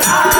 Bye.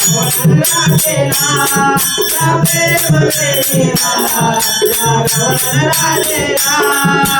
Radhe Radhe